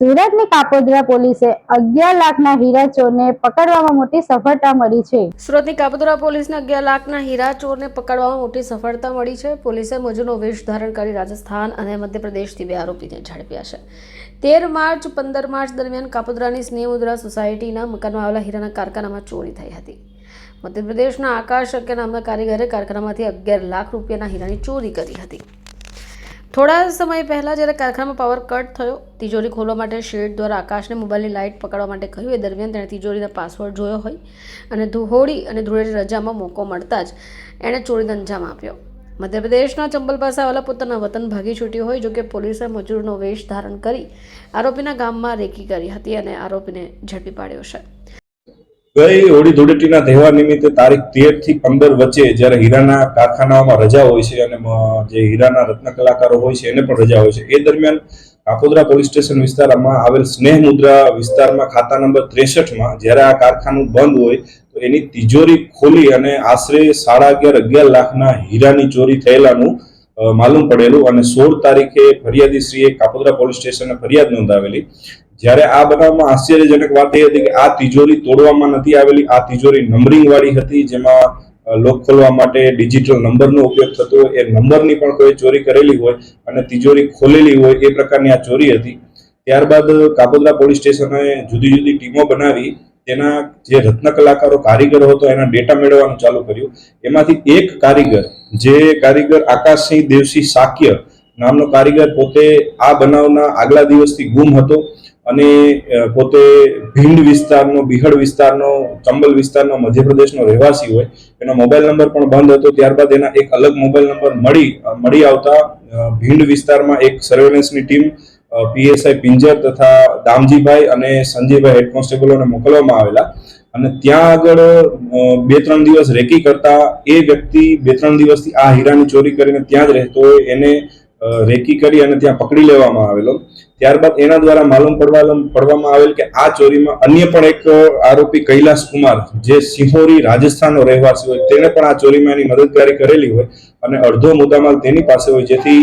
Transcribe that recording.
સુરતની કાપોદ્રા પોલીસે અગિયાર લાખના હીરા ચોરને પકડવામાં મોટી સફળતા મળી છે. સુરતની કાપોદ્રા પોલીસને અગિયાર લાખના હીરા ચોરને પકડવામાં મોટી સફળતા મળી છે. પોલીસે મજૂરનો વેશ ધારણ કરી રાજસ્થાન અને મધ્યપ્રદેશથી બે આરોપીને ઝડપ્યા છે. તેર માર્ચ, પંદર માર્ચ દરમિયાન કાપોદ્રાની સ્નેહમુદ્રા સોસાયટીના મકાનમાં આવેલા હીરાના કારખાનામાં ચોરી થઈ હતી. મધ્યપ્રદેશના આકાશ શક્ય નામના કારીગરે કારખાનામાંથી અગિયાર લાખ રૂપિયાના હીરાની ચોરી કરી હતી. થોડા સમય પહેલાં જ્યારે કારખાનામાં પાવર કટ થયો, તિજોરી ખોલવા માટે શેડ દ્વારા આકાશને મોબાઈલની લાઇટ પકડવા માટે કહ્યું. એ દરમિયાન તેણે તિજોરીના પાસવર્ડ જોયો હોય અને ધુહોડી અને ધૂળેટી રજામાં મોકો મળતા જ એણે ચોરીને અંજામ આપ્યો. મધ્યપ્રદેશના ચંબલ પાસે આવેલા પોતાના વતન ભાગી છૂટ્યો હોય, જોકે પોલીસે મજૂરનો વેશ ધારણ કરી આરોપીના ગામમાં રેકી કરી હતી અને આરોપીને ઝડપી પાડ્યો છે. ગઈ હોળી ધૂળેટીના તહેવાર નિમિત્તે તારીખ તેરથી પંદર વચ્ચે જ્યારે હીરાના કારખાનાઓમાં રજા હોય છે અને જે હીરાના રત્ન કલાકારો હોય છે, એને પણ રજા હોય છે. એ દરમિયાન કાપોદરા પોલીસ સ્ટેશન વિસ્તારમાં આવેલ સ્નેહ મુદ્રા વિસ્તારમાં ખાતા નંબર ત્રેસઠમાં જ્યારે આ કારખાનું બંધ હોય, તો એની તિજોરી ખોલી અને આશરે સાડા અગિયાર અગિયાર લાખના હીરાની ચોરી થયેલાનું માલુમ પડેલું અને સોળ તારીખે ફરિયાદીશ્રીએ કાપોદ્રા પોલીસ સ્ટેશને ફરિયાદ નોંધાવેલી. જ્યારે આ બનાવમાં આશ્ચર્યજનક વાત એ હતી કે આ તિજોરી તોડવામાં નથી આવેલી, આ તિજોરી નંબરિંગ વાળી હતી, જેમાં લોક ખોલવા માટે ડિજિટલ નંબરનો ઉપયોગ થતો એ નંબરની પણ કોઈ ચોરી કરેલી હોય અને તિજોરી ખોલેલી હોય, એ પ્રકારની આ ચોરી હતી. ત્યારબાદ કાપોદ્રા પોલીસ સ્ટેશને જુદી જુદી ટીમો બનાવી તેના જે રત્ન કલાકારો કારીગરો હતો, એના ડેટા મેળવવાનું ચાલુ કર્યું. એમાંથી એક કારીગર જે કારીગર આકાશસિંહ દેવસિંહ સાક્ય નામનો કારીગર પોતે આ બનાવના આગલા દિવસથી ગુમ હતો અને પોતે ભીંડ વિસ્તારનો બિહડ વિસ્તારનો, ચંબલ વિસ્તારનો, મધ્યપ્રદેશનો રહેવાસી હોય, એનો મોબાઈલ નંબર પણ બંધ હતો, ત્યારબાદ એના એક અલગ મોબાઈલ નંબર મળી મળી આવતા ભીંડ વિસ્તારમાં એક સર્વેલન્સની ટીમ પીએસઆઈ પિંજર તથા દામજીભાઈ અને સંજયભાઈ હેડ કોન્સ્ટેબલોને મોકલવામાં આવેલા. અને ત્યાં આગળ બે ત્રણ દિવસ રેકી કરતા એ વ્યક્તિ બે ત્રણ દિવસથી આ હીરાની ચોરી કરીને ત્યાં જ રહેતો હોય, એને રેકી કરી અને ત્યાં પકડી લેવામાં આવેલો. ત્યારબાદ એના દ્વારા માલુમ પડવા પડવામાં આવેલ કે આ ચોરીમાં અન્ય પણ એક આરોપી કૈલાસ કુમાર, જે સિંહોરી રાજસ્થાનનો રહેવાસી હોય તેણે પણ આ ચોરીમાં એની મદદગારી કરેલી હોય અને અડધો મુદ્દામાલ તેની પાસે હોય, જેથી